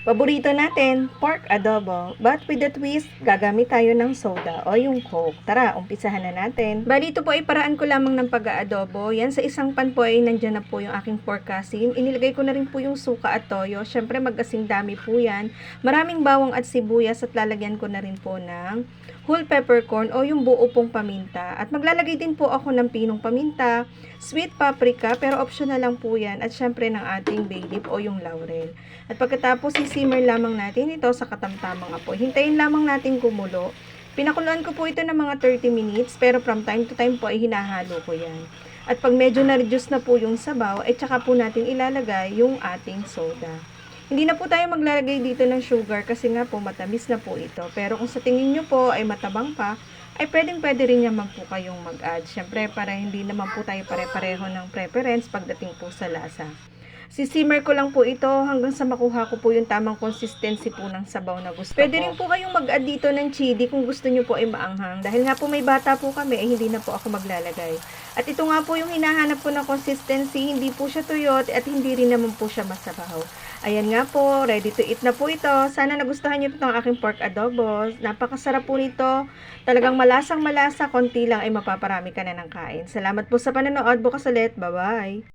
Paborito natin, pork adobo. But with the twist, gagamit tayo ng soda o yung coke. Tara, umpisahan na natin. Bali, ito po ay paraan ko lamang ng pag-aadobo. Yan sa isang pan po ay nandyan na po yung aking pork asin. Inilagay ko na rin po yung suka at toyo. Siyempre, mag-asing dami po yan. Maraming bawang at sibuyas at lalagyan ko na rin po ng whole peppercorn o yung buo pong paminta. At maglalagay din po ako ng pinong paminta, sweet paprika, pero optional lang po yan. At syempre ng ating bay leaf o yung laurel. At pagkatapos, sisimmer lamang natin ito sa katamtamang apoy. Hintayin lamang natin kumulo. Pinakuluan ko po ito ng mga 30 minutes, pero from time to time po ay hinahalo ko yan. At pag medyo na-reduce na po yung sabaw, ay tsaka po natin ilalagay yung ating soda. Hindi na po tayo maglalagay dito ng sugar kasi nga po matamis na po ito. Pero kung sa tingin nyo po ay matabang pa, ay pwedeng pwede rin naman po kayong mag-add. Siyempre, para hindi naman po tayo pare-pareho ng preference pagdating po sa lasa. Sisimmer ko lang po ito hanggang sa makuha ko po yung tamang consistency po ng sabaw na gusto Pwede rin po kayong mag-add dito ng chili kung gusto nyo po ay maanghang. Dahil nga po may bata po kami, ay hindi na po ako maglalagay. At ito nga po yung hinahanap po na consistency, hindi po siya tuyot at hindi rin naman po siya masabaw. Ayan nga po, ready to eat na po ito. Sana nagustuhan nyo po itong aking pork adobo. Napakasarap po nito. Talagang malasang malasa, konti lang ay mapaparami ka na ng kain. Salamat po sa panonood. Bukas ulit. Bye-bye!